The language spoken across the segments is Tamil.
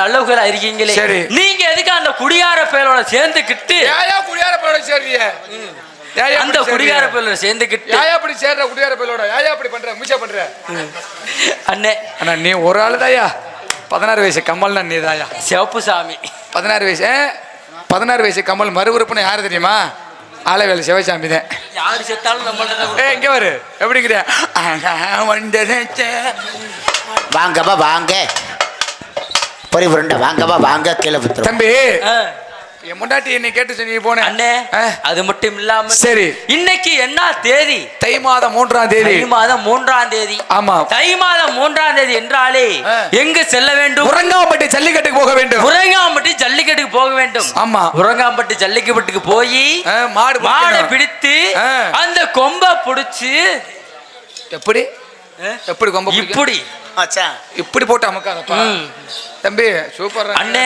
நல்லவங்களா இருக்கீங்களே. சரி. நீங்க எதுக்கு அந்த குடியார பயலோட சேர்ந்துக்கிட்டு ஏயா குடியார சேர்றிய ஏயா அந்த குடியார பயலோட சேர்ந்துக்கிட்டு ஏயா அப்படி சேர்ற குடியார பையலோட ஏயா அப்படி பண்ற மிச்சா பண்ற. அண்ணே. அண்ணா நீ ஒரு ஆளு தாயா பதினாறு வயசு கமல்னா நீ தாயா சிவப்பு சாமி. பதினாறு வயசு பதினாறு வயசு கமல் மறு உறுப்புன்னு யாரு தெரியுமா? ஆலவேலு சிவசாமி தான். யாரு செத்தாலும் நம்மள்ட்ட ஏ இங்க வரு. எப்படிங்கிற? வாங்கப்பா வாங்க. பொறி உருண்டை வாங்கப்பா வாங்க கீழே வித்துரும் தம்பி என் முண்டாட்டி என்னை கேட்டு சொன்னி போனேன் அண்ணே அது மட்டும் இல்லாம சரி. இன்னைக்கு என்ன தேதி? தை மாதம் மூன்றாம் தேதி. தை மாதம் மூன்றாம் தேதி. ஆமா. தை மாதம் மூன்றாம் தேதி என்றாலே. எங்கு செல்ல வேண்டும்? உறங்காம்பட்டி ஜல்லிக்கட்டுக்கு போக வேண்டும். உறங்காம்பட்டி ஜல்லிக்கட்டுக்கு போக வேண்டும். ஆமா. உறங்காம்பட்டி ஜல்லிக்கட்டுக்கு போய் மாடு மாடை. பிடித்து. அந்த கொம்ப புடிச்சு எப்படி? எப்படி கொம்ப? இப்படி. மச்சான் இப்படி போட்டு அமுக்காதப்பா. தம்பி சூப்பர் அண்ணே.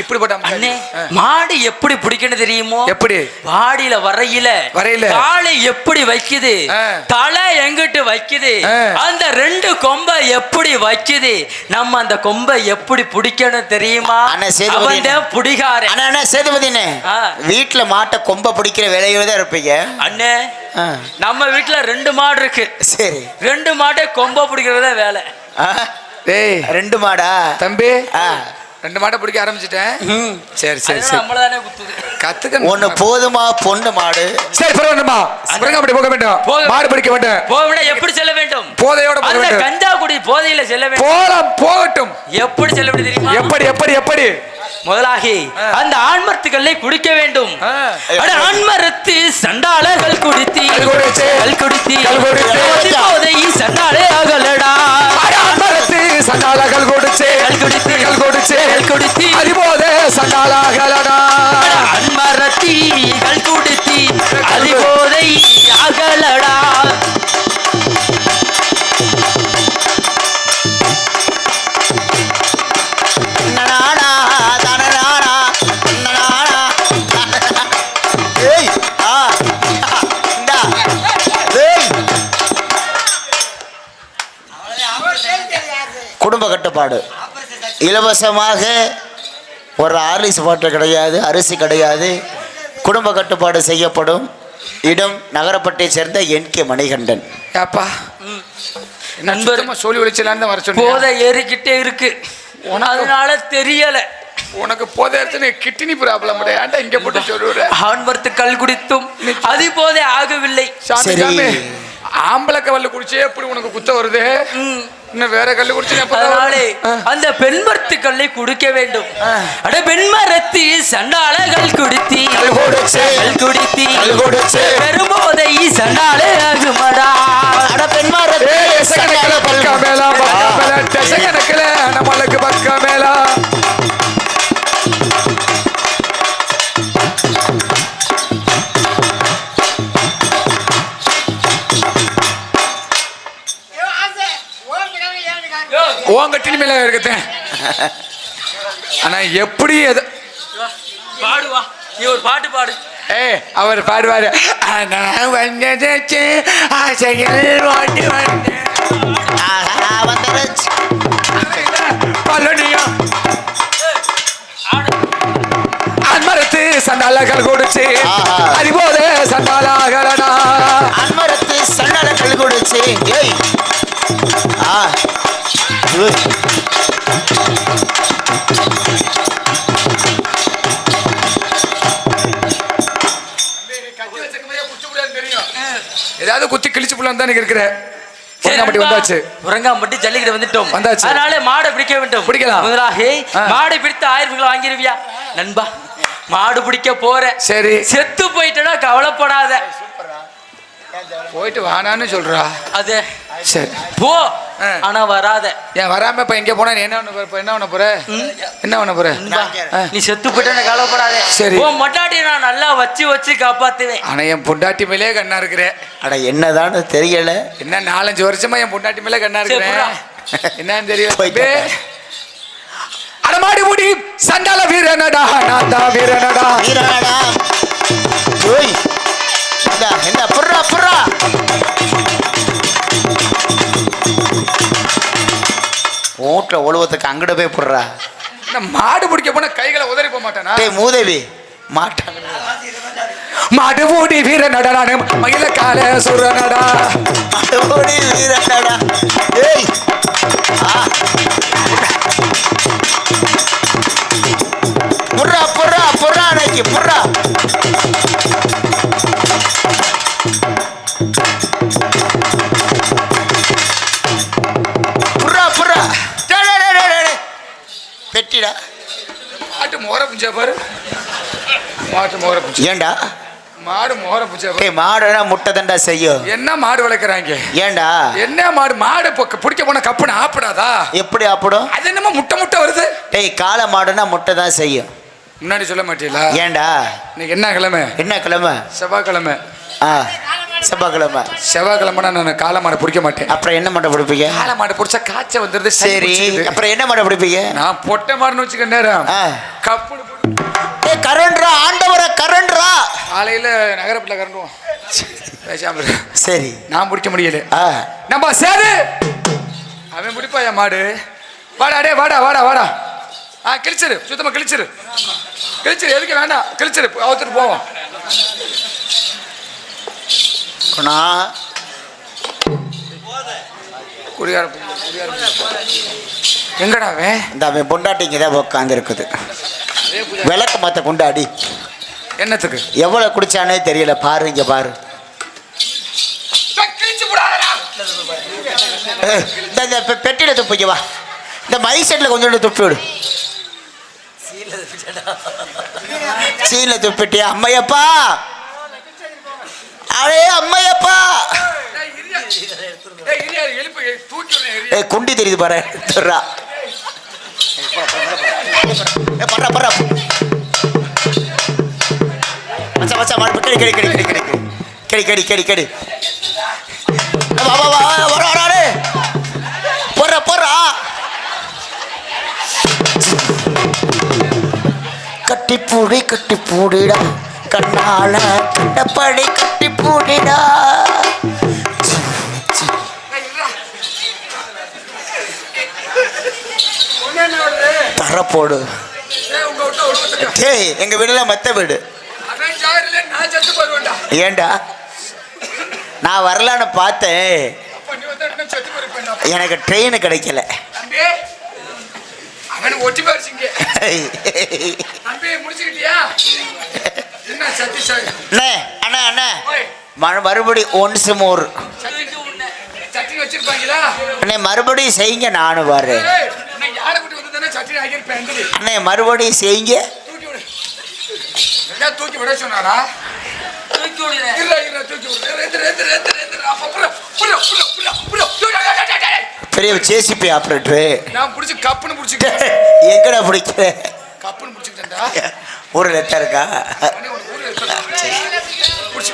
இப்படி போட்டு அண்ணே. மாடு எப்படி பிடிக்கணும் தெரியுமோ? எப்படி? வாடியில வரையில. வரையில. காலை எப்படி வைக்குது. தலை எங்கிட்டு வைக்குது. அந்த ரெண்டு கொம்பை எப்படி வைக்குது? நம்ம அந்த கொம்பை எப்படி பிடிக்கணும் தெரியுமா? அவன் அண்ணே. சேதுபதினே. வீட்டுல மாட்டை கொம்ப பிடிக்கிற வேலையோட தான் இருப்பீங்க. அண்ணே நம்ம வீட்டுல ரெண்டு மாடு இருக்கு. சரி. ரெண்டு மாட்டை கொம்ப பிடிக்கிறதா வேலை. டேய். ரெண்டு மாடா? தம்பி. ரெண்டு மாட்டை பிடிக்க ஆரம்பிச்சிட்டேன். சரி சரி சரி. கத்துக்க ஒண்ணு போதுமா பொண்ணு மாடு? சரி பரவாயில்லம்மா. உறங்காம்பட்டி போக வேண்டும். போக- மாடு பிடிக்க வேண்டும். போவிட எப்படி செல்ல வேண்டும்? போதையோட போக அந்த வேண்டும். கஞ்சா குடி போதையில செல்ல வேண்டும். போலாம் போகட்டும். எப்படி செல்ல வேண்டும் தெரியுமா? எப்படி எப்படி எப்படி? முதலாகி. அந்த ஆண்மரத்துக்களை குடிக்க வேண்டும். ஆ. அட ஆண்மரத்து சண்டாளர்கள் குடித்தி கல் குடித்து. போதை போதை சண்டாளே அகலடா. கொடுச்சு கல் குடித்து கொடுச்சு கல் குடித்தி அதிபோத சண்டாளர்களடா அன்மரத்தி கல் குடித்தி அதிபோதை கட்டுப்பாடு இலவசமாக ஒரு ஆர்லிஸ் பாட்டில் கிடையாது அரிசி கிடையாது குடும்ப கட்டுப்பாடு செய்யப்படும். இடம் நகரப்பட்டை சேர்ந்த என் கே மணிகண்டன். ஏப்பா நண்பர். சொல்லி ஒழிச்சலான்னு தான் வர சொன்னேன் போதை ஏறிக்கிட்டே இருக்கு. அதனால தெரியல. உனக்கு போதை எடுத்து கிட்னி ப்ராப்ளம் ஏன்டா இங்க போட்டு சொல்லுற? ஆண்மரத்து கல் குடித்தும் அது போதை ஆகவில்லை. ஆம்பளை கல்ல குடிச்சே எப்படி உனக்கு குத்த வருது? ம். இன்னும் வேற கல்லு குடிச்சு அந்த பெண்மரத்து கல்லை குடிக்க வேண்டும். அட பெண்மரத்து சண்டாளகள் குடித்தி. கல். கல் குடித்தி கல். பெரும்போதை சண்டாளே ஆகுமடா அட பெண்மார கணக்கில் பக்கம் மேலா பக்கம் மேலா டெச கணக்கில் நம்மளுக்கு நீ ஒரு பாட்டு பாடு. ஏ அவர் பாடுவாரு. நான் வந்ததச்சு ஆசைகள் ஓட்டி வந்தேன். வந்துருச்சு. பழனியா. ஆடு. அன்மரத்து சண்டாலகள் கொடுச்சு ஆஹா. அறிவோத சண்டாலகளடா அன்மரத்து சன்னல கல் கொடுச்சு ஏய். ஆ. ஏதாவது குத்தி கிழிச்சு புள்ள தான் இருக்கிற நண்பா. வந்தாச்சு உறங்காம்பட்டி ஜல்லிக்கிட்டு வந்துட்டோம் வந்தாச்சு. அதனால மாடை பிடிக்க வேண்டும் பிடிக்கலாம். முதலாக. மாடை பிடித்து ஆயிரம் ரூபாய் வாங்கிருவியா நண்பா மாடு பிடிக்க போற சரி செத்து போயிட்டனா கவலைப்படாத போயிட்டு வானான்னு சொல்றா. அது. சரி. போ. ஆனா வராத. ஏன் வராம இப்ப எங்க போனா நீ என்ன பண்ண போற? என்ன பண்ண போற? என்ன பண்ண போற. நீ செத்து போயிட்டா கவலைப்படாத. சரி. உன் மொட்டாட்டி நான் நல்லா வச்சு வச்சு காப்பாத்துவேன். ஆனா என் பொண்டாட்டி மேலே கண்ணா இருக்கிறேன் அட என்னதான்னு தெரியல. என்ன நாலஞ்சு வருஷமா என் பொண்டாட்டி மேலே கண்ணா இருக்கிறேன் என்னன்னு தெரியல. அடமாடி முடி சண்டால வீரனடா நான் தான் வீரனடா. வீரனாடா. ஓய். இந்த இந்த புர்ரா புர்ரா வீட்டில் ஒழுவத்துக்கு அங்கிட்ட போய் புடுறா மாடு பிடிக்க போனா கைகளை உதறி போக மாட்டானா? மூதேவி மாட்டாங்க மாடு ஓடி வீர நடனானு மயில கால சுர நடா. ஓடி வீரனடா ஏய் ஆ. புர்ரா புர்ரா புர்ரா அன்னைக்கு புர்ரா ஏன்டா மாடு மோர டேய் மாடுனா முட்டை தண்டா செய்யும் என்ன மாடு வளர்க்குறாங்க? ஏன்டா என்ன மாடு? மாடு பொக்க- பிடிக்க போன கப்புன்னு ஆப்பிடாதா? எப்படி அப்படும் அது என்னமோ முட்டை முட்டை வருது. டேய் காளை மாடுனா முட்டை தான் செய்யும் முன்னாடி சொல்ல மாட்டீங்களா? ஏன்டா இன்னைக்கு என்ன கிழமை? என்ன கிழமை? செவ்வாய்க்கிழமை. ஆ செவ்வாய்க்கிழமை. செவ்வாய்க்கிழமைனா நான் காளை மாடு பிடிக்க மாட்டேன். அப்புறம் என்ன மாட்டை பிடிப்பீங்க? காளை மாடு பிடிச்சா காய்ச்சல் வந்துருது சரி. அப்புறம் என்ன மாட்டை பிடிப்பீங்க? நான் பொட்டை மாடுன்னு வச்சுக்க நேரம். ஏய் கரண்ட்ரா கரண்ட்ரா காலையில நகரப்பில் கரண்டுவோம். பேசாம இரு. சரி. நான் பிடிக்க முடியல. ஆ. நம்ம சேது! அவன் பிடிப்பா என் மாடு. வாடா டே வாடா வாடா வாடா. ஆ கிழிச்சிரு. சுத்தமா கிழிச்சிரு. கிழிச்சிரு. எதுக்கு வேண்டாம். கிழிச்சிரு. அவுத்துட்டு போவோம். குணா. குடியார குடியார எங்கடா அவன்? இந்த அவன் பொண்டாட்டிங்க தான் உட்காந்து இருக்குது விளக்கு மத்த கொண்டாடி என்னத்துக்கு? எவ்வளோ குடிச்சானே தெரியல. பாரு இங்கே பாரு. இந்த பெட்டியில் துப்பிக்கு இந்த மை செட்டில் கொஞ்சோண்டு துப்பி விடு. சீல துப்பிட்டியா? அம்மையப்பா. அடே அம்மையப்பா. குண்டி தெரியுது பாரு. பர்றா பர்றா பர்றா. மச்சா மச்சா மாடு கடி கடி கடி கடி கடி கடி கடி கடி கடி. வா போறா போறா கட்டி பூடி கட்டி பூடிடா. கண்ணால கண்டபடி கட்டி பூடிடா? தர போடு. டேய், எங்க வீடுல மெத்த வீடு. ஏண்டா? நான் வரலான்னு பார்த்தேன். எனக்கு ட்ரெயின் கிடைக்கல. அண்ணா அண்ணா மறுபடி ஒன்ஸ் மோர் அண்ணே மறுபடியும் செய்யுங்க நானும் வர்றேன் அண்ணே மறுபடியும் செய்யுங்க. தூக்கி தூக்கி விட சொன்னாரா? இருடா, இருடா, தூக்கி விடு. எந்திரி, எந்திரி, எந்திரி, எந்திரி. அப்ப புள்ள, புள்ள, புள்ள, புள்ள, புள்ள. டேய், டேய், டேய், டேய், டேய். பெரிய ஜேசிபி ஆப்ரேட்டரு நான் பிடிச்சி கப்புன்னு பிடிச்சிக்கிட்டேன் எங்கடா பிடிக்கிற கப்புன்னு பிடிச்சிக்கிட்டேன்டா ஒரு லெட்டர் இருக்கா? பிடிச்சி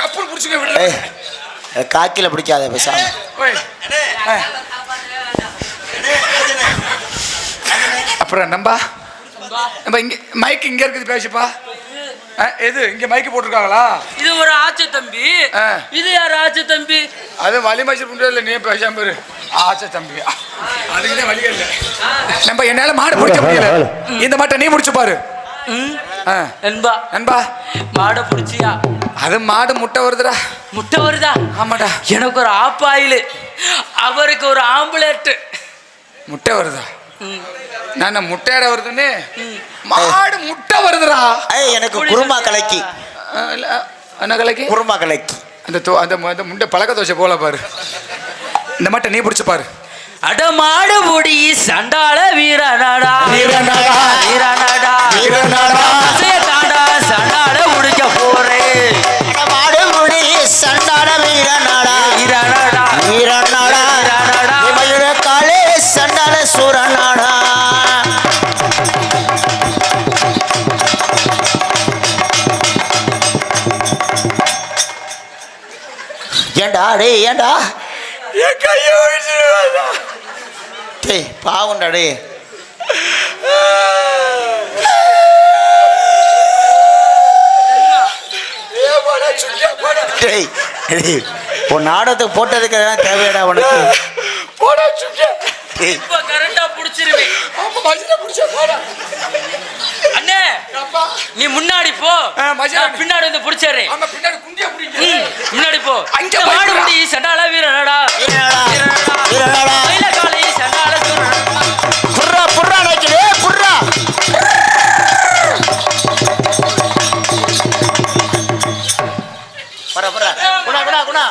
கப்புன்னு பிடிச்சிக்க விடு காக்கில பிடிக்காத பேசாம. அப்புறம் நம்பா நம்ம இங்க மைக் இங்க இருக்குது பேசுப்பா எது? இங்க மைக் போட்டிருக்காங்களா? இது ஒரு ஆச்சு தம்பி. ஆ. இது யார் ஆச்சு தம்பி? அது வலி மச்சர் பண்றது இல்லை நீ பேசாம பாரு ஆச்சா தம்பி. அதுக்குதான் வழி இல்லை. நம்ம என்னால மாடு பிடிக்க முடியல. இந்த மாட்டை நீ முடிச்சு பாரு. நண்பா. நண்பா. மாடை பிடிச்சியா? அது மாடு முட்டை வருதுடா. முட்டை வருதா? ஆமாடா. எனக்கு ஒரு ஆப்பாயில். அவருக்கு ஒரு ஆம்புலேட்டு. முட்டை வருதா? நான் முட்டையாட வருதுன்னு? மாடு முட்டை வருதுடா. ஏய் எனக்கு குருமா கலக்கி. என்ன கலைக்கு? குருமா கலக்கி. அந்த தோ அந்த அந்த முண்டை பழக்க தோசை போல பாரு. இந்த மாட்டை நீ பிடிச்சு பாரு. அட மாடு பொடி சண்டாள வீரனாடா. வீரனாடா. வீரனாடா. வீரனாடா. டேய் ஏண்டா என் கையை. டேய் பாவம்டா போடா. டேய் டேய் உன் நாடகத்துக்கு போட்டதுக்கு அதெல்லாம் தேவையாடா உனக்கு? போடா, சுக்கியா. இப்ப கரெக்டா புடிச்சிருவேன் ஆமா, மஜினை பிடிச்ச போடா. அண்ணே அப்பா. நீ முன்னாடி போ. பின்னாடி வந்து புடிச்சறேன் ஆமா முன்னாடி போ. அங்க இந்த மாடு. முடி சண்டால வீரனடா. மயில காலை சண்டால புர்ரா புர்ரா நினைக்கிறே புர்ரா புறா புறா குணா குணா குணா.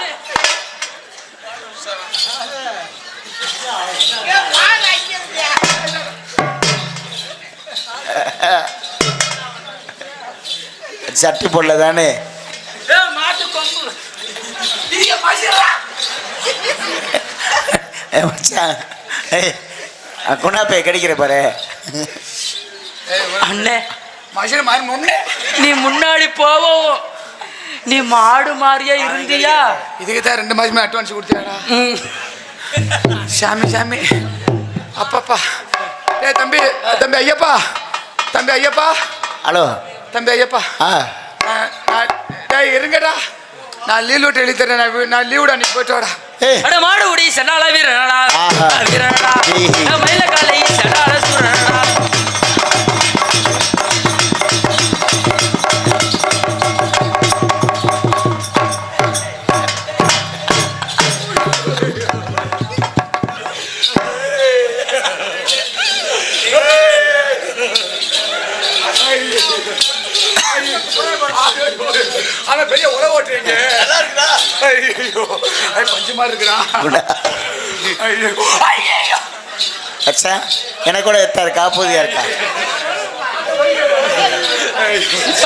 சட்டி போடல தானே ஏய், மாட்டு கொம்பு நீங்க மஜினா ஏ மச்சான். ஏய் கிடைக்கிற பாரு. அண்ணே. மஜினை மாறி முன்னே நீ முன்னாடி போவோம். நீ மாடு மாறியா இருந்தியா? இதுக்கு தான் ரெண்டு மாசமே அட்வான்ஸ் கொடுத்தியாடா. சாமி சாமி. அப்பப்பா. ஏய் தம்பி தம்பி ஐயப்பா. தம்பி ஐயப்பா. ஹலோ. தம்பி ஐயப்பா. டேய் இருங்கடா. நான் லீவ் விட்டு எழுதி தரேன் நான் லீவுடா நீ போயிட்டு வாடா. மாடு ஆஹா. வீரனடா. ஏய். ஏய், மயில காலை சூரனடா. அவன் பெரிய உழவு ஓட்டுறீங்க. ஐயோ பஞ்சு மாதிரி இருக்கிறான் அச்சா எனக்கு கூட காப்பூதியா இருக்கா?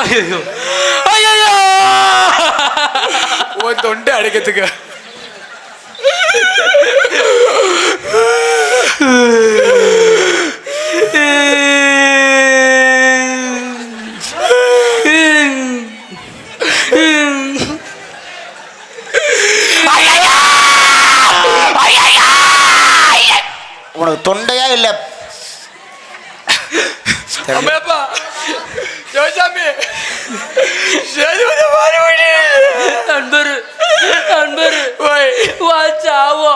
ஐயோ. ஐயோ. உன் தொண்டை அடைக்கிறதுக்கு. உனக்கு இல்ல. யோசாமி நண்பரு நண்பரு. வா சாவோ.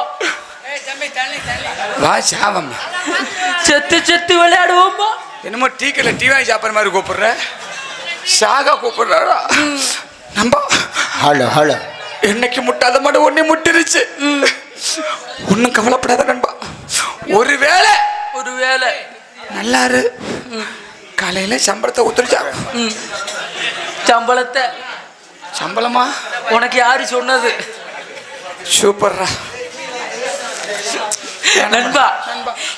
வா சாவம் செத்து செத்து விளையாடுவோமா என்னமோ டீக்கல டீ வாங்கி சாப்பிட்ற மாதிரி கூப்பிடுற? சாகா கூப்பிடுறாரா? நம்ப. Hello hello. என்னைக்கு முட்டாத மாடு ஒன்னே முட்டிருச்சு. ஒன்றும் கவலைப்படாத நண்பா. ஒருவேளை ஒரு வேலை நல்லாரு. காலையில சம்பளத்தை ஒத்துருச்சா? சம்பளத்தை. சம்பளமா? உனக்கு யாரு சொன்னது? சூப்பர்ரா. நண்பா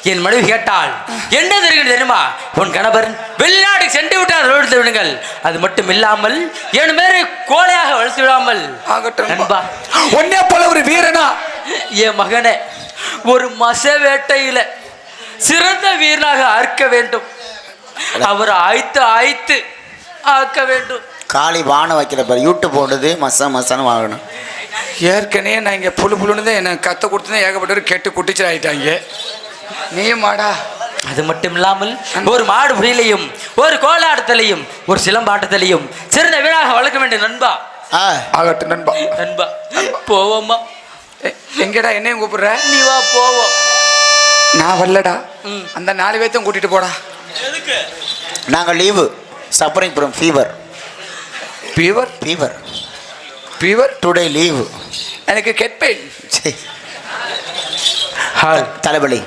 என் மனைவி கேட்டால் என்ன தெரிகிறது தெரியுமா? உன் கணவர் வெளிநாட்டுக்கு சென்று விட்டார் வளர்த்து விடுங்கள். அது மட்டும் இல்லாமல் என் மேலே கோழையாக வளர்த்து விடாமல். நண்பா. ஒன்னே போல ஒரு வீரனா? என் மகனை. ஒரு மச வேட்டையில சிறந்த வீரனாக ஆக்க வேண்டும். அவர் ஆய்த்து ஆய்த்து ஆக்க வேண்டும். காளி வானம் வைக்கிற பாரு யூடியூப் போடுது மசா மசான்னு வாங்கணும். ஏற்கனவே நான் இங்கே புழு புழுன்னு தான் எனக்கு கத்த கொடுத்து தான் ஏகப்பட்டவர் கெட்டு குட்டிச்சல் ஆயிட்டாங்க. நீ மாடா அது மட்டும் இல்லாமல் ஒரு மாடு புரியலையும் ஒரு கோலாட்டத்திலையும் ஒரு சிலம்பாட்டத்திலையும் சிறந்த வீராக வளர்க்க வேண்டும் நண்பா. ஆ. ஆகட்டும் நண்பா. நண்பா. போவோமா எங்கடா என்னையும் கூப்பிடுற? நீ வா போவோம். நான் வரலடா. ம். அந்த நாலு பேர்த்தையும் கூட்டிட்டு போடா. நாங்கள் leave. Suffering from fever fever fever fever today leave எனக்கு கெட் பெயின். தலைவலி.